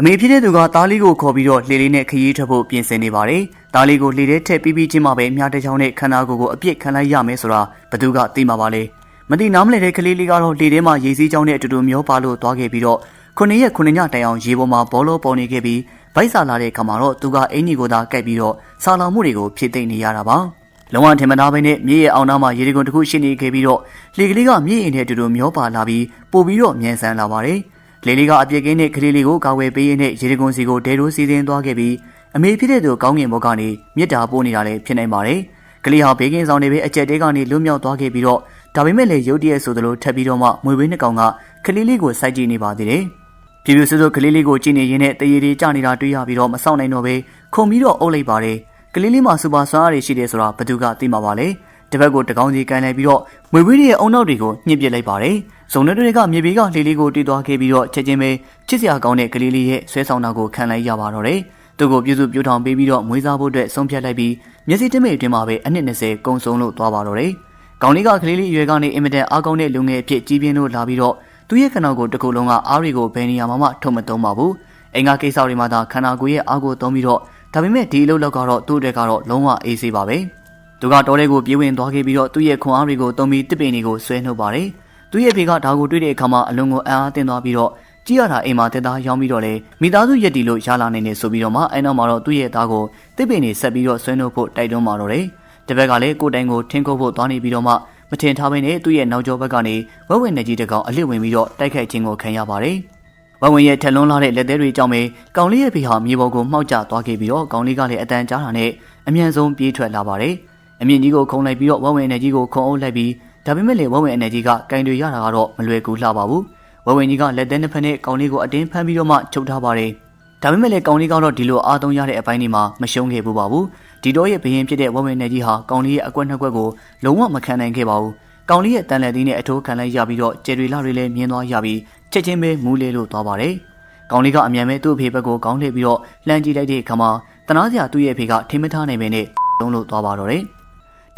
အမေဖြစ်တဲ့သူကသားလေးကိုခေါ်ပြီးတော့လှေလေးနဲ့ခရီးထွက်ဖို့ပြင်ဆင်နေပါတယ်။သားလေးကိုလှေထဲထည့်ပြီးပြီးချင်းမှပဲမြားတစ်ချောင်းနဲ့ခန္ဓာကိုယ်ကိုအပြစ်ခံလိုက်ရမယ်ဆိုတာဘသူကသိမှာပါလေ။မသိနားမလဲတဲ့ကလေးလေးကတော့လှေထဲမှာရေစည်းကြောင်းနဲ့အတူတူမျောပါလို့သွားခဲ့ပြီးတော့ခုနှစ်ရက်ခုနှစ်ညတိုင်အောင်ရေပေါ်မှာဘောလုံးပေါ်နေခဲ့ပြီးဗိုက်စာလာတဲ့ခါမှာတော့သူကအင်ကြီးကိုသာကပ်ပြီးတော့ဆာလောင်မှုတွေကိုဖြည့်သိမ့်နေရတာပါ။လုံဝထင်မသားပဲနဲ့မြေရဲ့အောင်နားမှာရေဒီကွန်တစ်ခုရှိနေခဲ့ပြီးတော့လှေကလေးကမြေအိမ်ထဲအတူတူမျောပါလာပြီးပို့ပြီးတော့မြန်ဆန်လာပါတယ်။ လေလေးကအပြစ်ကင်းတဲ့ကလေးလေးကိုကာဝယ်ပေးရင်းနဲ့ရေဒီကွန်စီကိုဒဲရိုးစီစဉ်သွားခဲ့ပြီးအမေဖြစ်တဲ့သူကောင်းငင်ဘောကနေမြစ်တာပို့နေတာလည်းဖြစ်နိုင်ပါတယ်။ကလေးဟာဘေးကင်းဆောင်နေပဲအကြက်တဲကနေလွတ်မြောက်သွားခဲ့ပြီးတော့ဒါပေမဲ့လည်းရုတ်တရက်ဆိုသလိုထပ်ပြီးတော့မှမွေဝေးနှစ်ကောင်ကကလေးလေးကိုစိုက်ကြည့်နေပါသေးတယ်။ပြပြဆူဆူကလေးလေးကိုကြည့်နေရင်းနဲ့တရေတွေကြနေတာတွေ့ရပြီးတော့မဆောင်နိုင်တော့ပဲခုံပြီးတော့အုပ်လိုက်ပါတယ်။ကလေးလေးမှာစူပါဆွမ်းအားတွေရှိတယ်ဆိုတာဘသူကသိမှာပါလဲ။ တစ်ဖက်ကိုတကောင်းစီကန်လိုက်ပြီးတော့မွေဝေးရဲ့အုံနောက်တွေကိုညှစ်ပစ်လိုက်ပါတယ်။ဇုံတွေတွေကမြေပေးကလှေလေးကိုတီးသွားခဲ့ပြီးတော့ချက်ချင်းပဲချစ်စရာကောင်းတဲ့ကလေးလေးရဲ့ဆွဲဆောင်တာကိုခံလိုက်ရပါတော့တယ်။သူ့ကိုပြုစုပြူထောင်ပေးပြီးတော့မွေးစားဖို့အတွက်ဆုံးဖြတ်လိုက်ပြီးမျက်စိတမိတ်အတွင်းမှာပဲအနှစ်20ကုံဆုံးလို့သွားပါတော့တယ်။ကောင်လေးကကလေးလေးအရွယ်ကနေအင်မတန်အားကောင်းတဲ့လူငယ်အဖြစ်ကြီးပြင်းလို့လာပြီးတော့သူ့ရဲ့ခန္ဓာကိုယ်တစ်ခုလုံးကအားတွေကိုဘယ်နေရာမှာမှထုံမသုံးပါဘူး။အင်္ဂါကိစ္စတွေမှာသာခန္ဓာကိုယ်ရဲ့အားကိုသုံးပြီးတော့ဒါပေမဲ့ဒီအလုပ်လောက်ကတော့သူ့အတွက်ကတော့လုံးဝအေးဆေးပါပဲ။ သူကတော်တဲ့ကိုပြေးဝင်သွားခဲ့ပြီးတော့သူ့ရဲ့ခွန်အားတွေကိုသုံးပြီးတစ်ပင်တွေကိုဆွဲနှုတ်ပါတယ်။သူ့ရဲ့ဖေကဒါကိုတွေ့တဲ့အခါမှာအလုံးကိုအံ့အားသင့်သွားပြီးတော့ကြည့်ရတာအိမ်မှာတက်သားရောင်းပြီးတော့လေမိသားစုရက်တီလို့ရလာနေနေဆိုပြီးတော့မှအဲနောက်မှာတော့သူ့ရဲ့သားကိုတစ်ပင်တွေဆက်ပြီးတော့ဆွဲနှုတ်ဖို့တိုက်တွန်းมาတော့တယ်။တပက်ကလည်းကိုတိုင်ကိုထင်းခုတ်ဖို့သွားနေပြီးတော့မှမထင်ထားဘဲနဲ့သူ့ရဲ့နောက်ကျောဘက်ကနေဝက်ဝင်နေကြီးတကောင်အလစ်ဝင်ပြီးတော့တိုက်ခိုက်ခြင်းကိုခံရပါတယ်။ဝက်ဝင်ရဲ့ထက်လွန်းလာတဲ့လက်သေးတွေကြောင့်ပဲကောင်လေးရဲ့ဖေဟာမြေပေါ်ကိုမှောက်ကျသွားခဲ့ပြီးတော့ကောင်လေးကလည်းအတန်ကြားတာနဲ့အမြန်ဆုံးပြေးထွက်လာပါတယ်။ အမြင့်ကြီးကိုခုံလိုက်ပြီးတော့ဝက်ဝင်နေကြီးကိုခုံအုပ်လိုက်ပြီးဒါပေမဲ့လေဝက်ဝင်အနေကြီးကကင်တွေရတာကတော့မလွယ်ကူလှပါဘူး။ဝက်ဝင်ကြီးကလက်သေးနှစ်ဖက်နဲ့ကောင်လေးကိုအတင်းဖမ်းပြီးတော့မှချုပ်ထားပါတယ်။ဒါပေမဲ့လေကောင်လေးကတော့ဒီလိုအားသုံးရတဲ့အပိုင်းတွေမှာမရှုံးခဲ့ဘူးပါဘူး။ဒီတော့ရဲ့ဘရင်ဖြစ်တဲ့ဝက်ဝင်နေကြီးဟာကောင်လေးရဲ့အကွက်နှစ်ကွက်ကိုလုံးဝမခံနိုင်ခဲ့ပါဘူး။ကောင်လေးရဲ့တန်လက်သီးနဲ့အထိုးခံလိုက်ရပြီးတော့ကျယ်တွေလာတွေလည်းမြင်သွားရပြီးချက်ချင်းပဲမူးလဲလို့သွားပါတယ်။ကောင်လေးကအမြန်မဲ့သူ့အဖေဘက်ကိုကောင်းလှည့်ပြီးတော့လှမ်းကြည့်လိုက်တဲ့အခါမှာတနာစရာသူ့ရဲ့အဖေကထင်မထားနိုင်ပဲနဲ့လုံးလို့သွားပါတော့တယ်။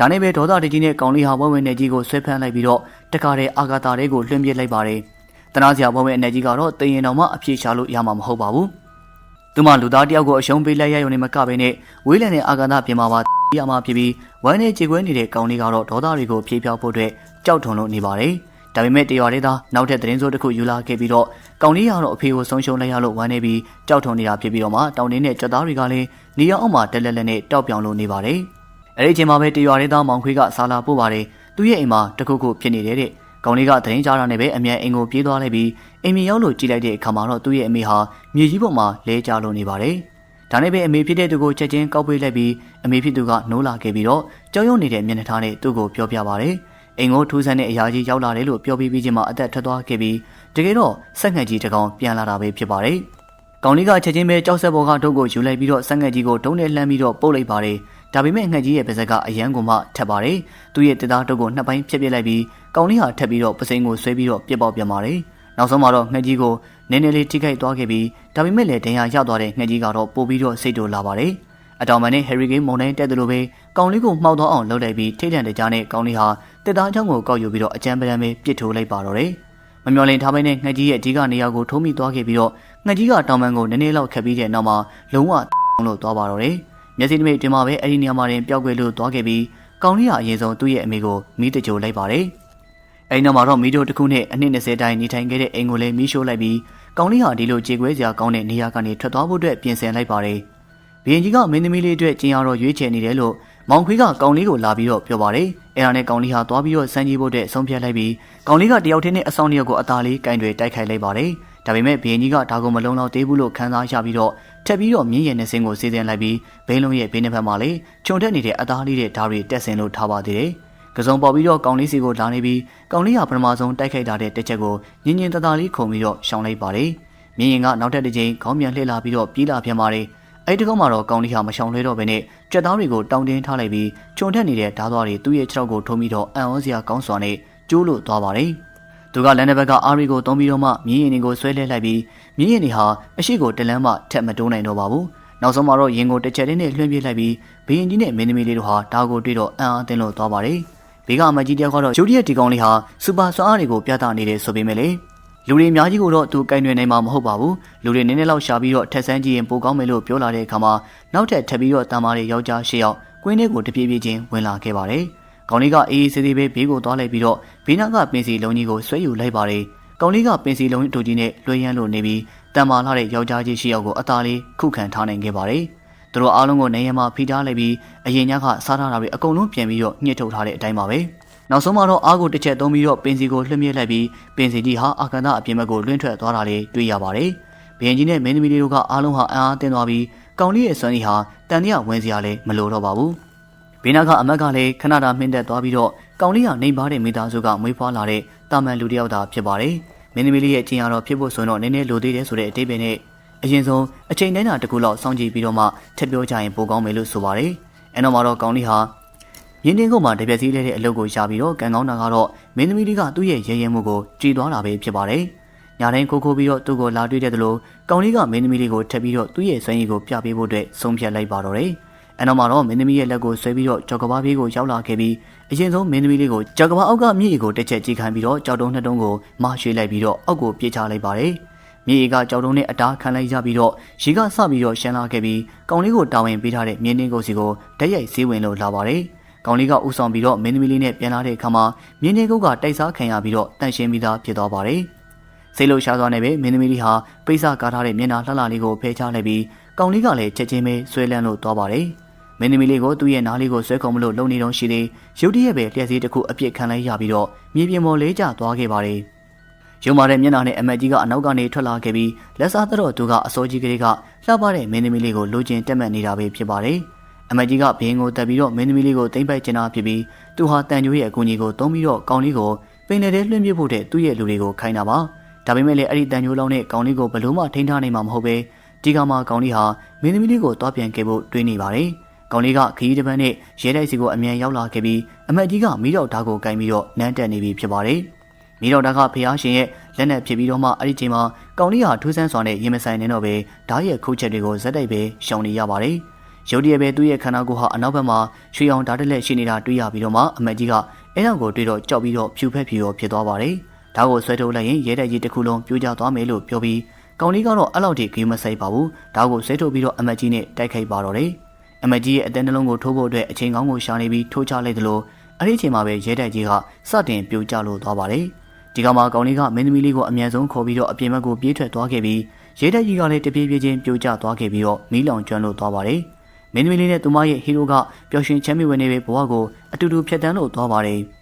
ဒါနဲ့ပဲဒေါသတကြီးနဲ့ကောင်လေးဟာဝက်ဝင်နေကြီးကိုဆွဲဖမ်းလိုက်ပြီးတော့တခါတည်းအာဂါတာတွေကိုလွှင့်ပစ်လိုက်ပါတယ်။တနာစရာဝက်ဝင်အနေကြီးကတော့တရင်တော်မှအပြေရှာလို့ရမှာမဟုတ်ပါဘူး။သူမလူသားတယောက်ကိုအရှုံးပေးလိုက်ရရုံနဲ့မကဘဲနဲ့ဝေးလန်တဲ့အာဂါတာပြင်မှာပါရမှာဖြစ်ပြီးဝမ်းနဲ့ကြေကွဲနေတဲ့ကောင်လေးကတော့ဒေါသတွေကိုဖြေးဖြောက်ဖို့အတွက်ကြောက်ထုံလို့နေပါတယ်။ဒါပေမဲ့တရွာလေးသားနောက်ထပ်သတင်းစိုးတစ်ခုယူလာခဲ့ပြီးတော့ကောင်လေးကတော့အဖေကိုဆုံးရှုံးလိုက်ရလို့ဝမ်းနေပြီးကြောက်ထုံနေတာဖြစ်ပြီးတော့မှတောင်တင်းနဲ့ကြက်သားတွေကလည်းနေရအောင်မှတက်လက်လက်နဲ့တောက်ပြောင်လို့နေပါတယ်။ အဲဒီအချိန်မှာပဲတရွာလေးသားမောင်ခွေးကဆာလာပို့ပါတယ်။သူ့ရဲ့အိမ်မှာတခုခုဖြစ်နေတယ်တဲ့။ကောင်လေးကသတင်းကြားတာနဲ့ပဲအမြန်အိမ်ကိုပြေးသွားလိုက်ပြီးအိမ်မြေရောက်လို့ကြည့်လိုက်တဲ့အခါမှာတော့သူ့ရဲ့အမေဟာမြေကြီးပေါ်မှာလဲကျလို့နေပါတယ်။ဒါနဲ့ပဲအမေဖြစ်တဲ့သူကိုချက်ချင်းကောက်ပေးလိုက်ပြီးအမေဖြစ်သူကနိုးလာခဲ့ပြီးတော့ကြောက်ရွံ့နေတဲ့မျက်နှာထားနဲ့သူ့ကိုပြောပြပါတယ်။အိမ်ကိုထူးဆန်းတဲ့အရာကြီးရောက်လာတယ်လို့ပြောပြီးပြီးချင်းမှအသက်ထွက်သွားခဲ့ပြီးတကယ်တော့ဆက်ငှက်ကြီးတစ်ကောင်ပြန်လာတာပဲဖြစ်ပါတယ်။ကောင်လေးကချက်ချင်းပဲကြောက်ဆက်ပေါ်ကဒုတ်ကိုယူလိုက်ပြီးတော့ဆက်ငှက်ကြီးကိုဒုံနဲ့လှမ်းပြီးတော့ပုတ်လိုက်ပါတယ်။ ဒါပေမဲ့ငှက်ကြီးရဲ့ပါးစပ်ကအရန်ကုန်မှထက်ပါတယ်။သူ့ရဲ့တသားဒုတ်ကိုနှစ်ပိုင်းဖြတ်ပစ်လိုက်ပြီးကောင်လေးဟာထပ်ပြီးတော့ပစိန်ကိုဆွဲပြီးတော့ပြစ်ပေါက်ပြန်ပါတယ်။နောက်ဆုံးမှာတော့ငှက်ကြီးကိုနည်းနည်းလေးထိခိုက်သွားခဲ့ပြီးဒါပေမဲ့လည်းဒဏ်ရာရသွားတဲ့ငှက်ကြီးကတော့ပို့ပြီးတော့စိတ်တူလာပါတယ်။အတော်မန်နဲ့ဟယ်ရီကိန်းမုန်တိုင်းတက်တယ်လို့ပဲကောင်လေးကိုမှောက်သွားအောင်လုပ်လိုက်ပြီးထိတ်တန့်တကြားနဲ့ကောင်လေးဟာတက်သားချောင်းကိုကောက်ယူပြီးတော့အကြမ်းပဒံပဲပစ်ထိုးလိုက်ပါတော့တယ်။မမျော်လင့်ထားပဲနဲ့ငှက်ကြီးရဲ့အဓိကနေရာကိုထိုးမိသွားခဲ့ပြီးတော့ငှက်ကြီးကတောင်ပန်ကိုနည်းနည်းလောက်ခက်ပြီးတဲ့နောက်မှာလုံးဝလို့သွားပါတော့တယ်။ မျက်စိတမိတ်တွင်မှာပဲအဲ့ဒီနေရာမှာတင်ပျောက်ကွယ်လို့သွားခဲ့ပြီးကောင်လေးဟာအရင်ဆုံးသူ့ရဲ့အမေကိုမိတကြိုလိုက်ပါတယ်။အဲ့နောက်မှာတော့မီတိုတစ်ခုနဲ့အနှစ်20တိုင်နေထိုင်ခဲ့တဲ့အိမ်ကိုလည်းမီးရှို့လိုက်ပြီးကောင်လေးဟာဒီလိုကြေကွဲစရာကောင်းတဲ့နေရာကနေထွက်သွားဖို့အတွက်ပြင်ဆင်လိုက်ပါတယ်။ဘီရင်ကြီးကမင်းသမီးလေးအတွက်ကျင်းရတော့ရွေးချယ်နေတယ်လို့မောင်ခွေးကကောင်လေးကိုလာပြီးတော့ပြောပါတယ်။အဲဒါနဲ့ကောင်လေးဟာသွားပြီးတော့စမ်းကြည့်ဖို့အတွက်ဆုံးဖြတ်လိုက်ပြီးကောင်လေးကတယောက်တည်းနဲ့အဆောင်တယောက်ကိုအသာလေးကင်တွေတိုက်ခိုက်လိုက်ပါတယ်။ ဒါပေမဲ့ဘီရင်ကြီးကဒါကိုမလုံလောက်သေးဘူးလို့ခံစားရပြီးတော့ထပ်ပြီးတော့မြင်းရည်နဲ့စင်းကိုစီစဉ်လိုက်ပြီးဘိန်းလုံးရဲ့ဘေးနှစ်ဖက်မှာလေခြုံတက်နေတဲ့အသားလေးတဲ့ဓာတ်တွေတက်ဆင်လို့ထားပါသေးတယ်။ကစုံပေါ်ပြီးတော့ကောင်လေးစီကိုလာနေပြီးကောင်လေးဟာပထမဆုံးတိုက်ခိုက်တာတဲ့တစ်ချက်ကိုညင်ညင်တသားလေးခုံပြီးတော့ရှောင်လိုက်ပါတယ်။မြင်းရင်ကနောက်ထပ်တစ်ကြိမ်ခေါင်းပြန်လှည့်လာပြီးတော့ပြေးလာပြန်ပါတယ်။အဲ့ဒီကောင်မှာတော့ကောင်လေးဟာမရှောင်လဲတော့ဘဲနဲ့ကြက်သားတွေကိုတောင်းတင်းထားလိုက်ပြီးခြုံထက်နေတဲ့ဓာတ်သွားတွေသူ့ရဲ့ခြေထောက်ကိုထုံးပြီးတော့အံ့ဩစရာကောင်းစွာနဲ့ကျိုးလို့သွားပါတယ်။ သူကလန်တဲ့ဘက်ကအာရီကိုတုံးပြီးတော့မှမြင်းရင်တွေကိုဆွဲလဲလိုက်ပြီးမြင်းရင်တွေဟာအရှိကိုတလန်းမှထက်မတိုးနိုင်တော့ပါဘူး။နောက်ဆုံးမှာတော့ရင်ကိုတစ်ချက်တည်းနဲ့လွှင့်ပြလိုက်ပြီးဘီရင်ကြီးနဲ့မင်းသမီးလေးတို့ဟာဒါကိုတွေ့တော့အံ့အားသင့်လို့သွားပါတယ်။ဘေးကအမကြီးတယောက်ကတော့ဂျိုဒီရဲ့ဒီကောင်လေးဟာစူပါဆွမ်းအားတွေကိုပြသနေတယ်ဆိုပေမဲ့လေလူတွေအများကြီးကိုတော့သူကင်တွင်နိုင်မှာမဟုတ်ပါဘူးလူတွေနည်းနည်းလောက်ရှာပြီးတော့ထက်ဆန်းကြည့်ရင်ပိုကောင်းမယ်လို့ပြောလာတဲ့အခါမှာနောက်ထပ်ထပ်ပြီးတော့တန်မားတွေယောက်ျားရှစ်ယောက်ကွင်းထဲကိုတပြေးပြေးချင်းဝင်လာခဲ့ပါတယ် ကောင်လေးကအေးအေးဆေးဆေးပဲဘေးကိုသွားလိုက်ပြီးတော့ဘေးနားကပင်စီလုံးကြီးကိုဆွဲယူလိုက်ပါတယ်ကောင်လေးကပင်စီလုံးတူကြီးနဲ့လွှဲရမ်းလို့နေပြီးတန်မာလာတဲ့ယောက်ျားကြီးရှစ်ယောက်ကိုအသားလေးခုခံထားနိုင်ခဲ့ပါတယ်သူတို့အားလုံးကိုနေရမှာဖိထားလိုက်ပြီးအရင်ညကစားထားတာတွေအကုန်လုံးပြန်ပြီးတော့ညှစ်ထုတ်ထားတဲ့အတိုင်းပါပဲနောက်ဆုံးမှာတော့အားကိုတစ်ချက်သုံးပြီးတော့ပင်စီကိုလွှတ်မြစ်လိုက်ပြီးပင်စီကြီးဟာအာကန်ဒအပြင်ဘက်ကိုလွှင့်ထွက်သွားတာလေးတွေ့ရပါတယ်ဘရင်ကြီးနဲ့မင်းသမီးလေးတို့ကအားလုံးဟာအံ့အားသင့်သွားပြီးကောင်လေးရဲ့စွမ်းရည်ဟာတန်တရဝင်စရာလည်းမလိုတော့ပါဘူး ဘေးနာကအမက်ကလည်းခဏတာမှင်းသက်သွားပြီးတော့ကောင်လေးဟာနေပါတဲ့မိသားစုကမွေးဖွားလာတဲ့တာမန်လူတစ်ယောက်သာဖြစ်ပါတယ်မင်းသမီးလေးရဲ့အချင်းအတော်ဖြစ်ဖို့ဆိုတော့နည်းနည်းလိုသေးတယ်ဆိုတဲ့အတိတ်ပဲနဲ့အရင်ဆုံးအချိန်တိုင်းတာတစ်ခုလောက်စောင့်ကြည့်ပြီးတော့မှထပ်ပြောကြရင်ပိုကောင်းမယ်လို့ဆိုပါတယ်အဲနောက်မှာတော့ကောင်လေးဟာရင်းတင်းကုန်းမှာတပြက်စီးလဲတဲ့အလုပ်ကိုရှာပြီးတော့ကန်ကောင်းတာကတော့မင်းသမီးလေးကသူ့ရဲ့ရဲရဲမှုကိုကြည်သွားတာပဲဖြစ်ပါတယ်။ညာတိုင်းခိုးခိုးပြီးတော့သူ့ကိုလာတွေ့တဲ့သလိုကောင်လေးကမင်းသမီးလေးကိုထပ်ပြီးတော့သူ့ရဲ့စွမ်းရည်ကိုပြပေးဖို့အတွက်ဆုံးဖြတ်လိုက်ပါတော့တယ်။ အဲနောက်မှာတော့မင်းသမီးရဲ့လက်ကိုဆွဲပြီးတော့ကြော်ကဘာဘေးကိုရောက်လာခဲ့ပြီးအရင်ဆုံးမင်းသမီးလေးကိုကြော်ကဘာအောက်ကမြေကြီးကိုတစ်ချက်ကြည့်ခိုင်းပြီးတော့ကြောက်တုံးနှစ်တုံးကိုမရွှေ့လိုက်ပြီးတော့အောက်ကိုပြေးချလိုက်ပါတယ်။မြေကြီးကကြောက်တုံးနဲ့အတားခံလိုက်ရပြီးတော့ရေကစပြီးတော့ရှမ်းလာခဲ့ပြီးကောင်လေးကိုတာဝန်ပေးထားတဲ့မြင်းနှင်းကိုစီကိုဓာတ်ရိုက်ဈေးဝင်လို့လာပါတယ်။ကောင်လေးကဥဆောင်ပြီးတော့မင်းသမီးလေးနဲ့ပြန်လာတဲ့အခါမှာမြင်းနေကုတ်ကတိုက်စားခံရပြီးတော့တန့်ရှင်းပြီးသားဖြစ်သွားပါတယ်။စိတ်လို့ရှားသွားနေပဲမင်းသမီးလေးဟာပိတ်စကားထားတဲ့မျက်နှာလှလှလေးကိုဖယ်ချလိုက်ပြီးကောင်လေးကလည်းချက်ချင်းပဲဆွဲလန်းလို့သွားပါတယ်။ မင်းသမီးလေးကိုသူ့ရဲ့နားလေးကိုဆွဲခုံမလို့လုံနေတော့ရှိသေးရုတ်တရက်ပဲလျှက်စီးတစ်ခုအပြစ်ခံလိုက်ရပြီးတော့မြေပြင်ပေါ်လေးကျသွားခဲ့ပါတယ်။ရုံမာတဲ့မျက်နှာနဲ့အမက်ကြီးကအနောက်ကနေထွက်လာခဲ့ပြီးလက်စားတော့သူကအစိုးကြီးကလေးကလှပတဲ့မင်းသမီးလေးကိုလိုချင်တက်မှတ်နေတာပဲဖြစ်ပါတယ်။အမကြီးကဘင်းကိုတက်ပြီးတော့မင်းသမီးလေးကိုတိမ့်ပိုက်ကျင်တာဖြစ်ပြီးသူဟာတန်ကြိုးရဲ့အကူအညီကိုတုံးပြီးတော့ကောင်လေးကိုပင်လယ်ထဲလွှင့်ပြဖို့တဲ့သူ့ရဲ့လူတွေကိုခိုင်းတာပါဒါပေမဲ့လည်းအဲ့ဒီတန်ကြိုးလောင်းနဲ့ကောင်လေးကိုဘလို့မှထိန်းထားနိုင်မှာမဟုတ်ပဲဒီကမှာကောင်လေးဟာမင်းသမီးလေးကိုတွားပြန်ခဲ့ဖို့တွေးနေပါတယ် ကောင်လေးကခရီးတစ်ပတ်နဲ့ရဲတိုက်စီကိုအမြန်ရောက်လာခဲ့ပြီးအမတ်ကြီးကမီးတော်ဓာတ်ကိုကင်ပြီးတော့နန်းတက်နေပြီဖြစ်ပါတယ်မီးတော်ဓာတ်ကဖျားရှင်ရဲ့လက်နက်ဖြစ်ပြီးတော့မှအဲ့ဒီချိန်မှာကောင်လေးဟာထူးဆန်းစွာနဲ့ရင်မဆိုင်နေတော့ပဲဓာတ်ရဲ့ခုတ်ချက်တွေကိုဇက်တိုက်ပဲရှောင်နေရပါတယ်ရုတ်တရက်ပဲသူ့ရဲ့ခန္ဓာကိုယ်ဟာအနောက်ဘက်မှာရွှေအောင်ဓာတ်တက်လက်ရှိနေတာတွေ့ရပြီးတော့မှအမတ်ကြီးကအဲနောက်ကိုတွေ့တော့ကြောက်ပြီးတော့ဖြူဖက်ဖြူရောဖြစ်သွားပါတယ်။ဒါကိုဆွဲထုတ်လိုက်ရင်ရဲတဲ့ကြီးတစ်ခုလုံးပြိုကျသွားမယ်လို့ပြောပြီးကောင်လေးကတော့အဲ့လောက်ထိဂိမ်းမဆိုင်ပါဘူး။ဒါကိုဆွဲထုတ်ပြီးတော့အမတ်ကြီးနဲ့တိုက်ခိုက်ပါတော့တယ်။ အမတ်ကြီးရဲ့အတန်းနှလုံးကိုထိုးဖို့အတွက်အချိန်ကောင်းကိုရှာနေပြီးထိုးချလိုက်သလိုအဲ့ဒီအချိန်မှာပဲရဲတဲ့ကြီးကစတင်ပြိုကျလို့သွားပါတယ်။ဒီကမှာကောင်လေးကမင်းသမီးလေးကိုအမြန်ဆုံးခေါ်ပြီးတော့အပြင်ဘက်ကိုပြေးထွက်သွားခဲ့ပြီးရဲတဲ့ကြီးကလည်းတပြေးပြေးချင်းပြိုကျသွားခဲ့ပြီးတော့မီးလောင်ကျွမ်းလို့သွားပါတယ်။မင်းသမီးလေးနဲ့သူမရဲ့ဟီးရိုးကပျော်ရွှင်ချမ်းမြေ့ဝင်နေပဲဘဝကိုအတူတူဖြတ်တန်းလို့သွားပါတယ်။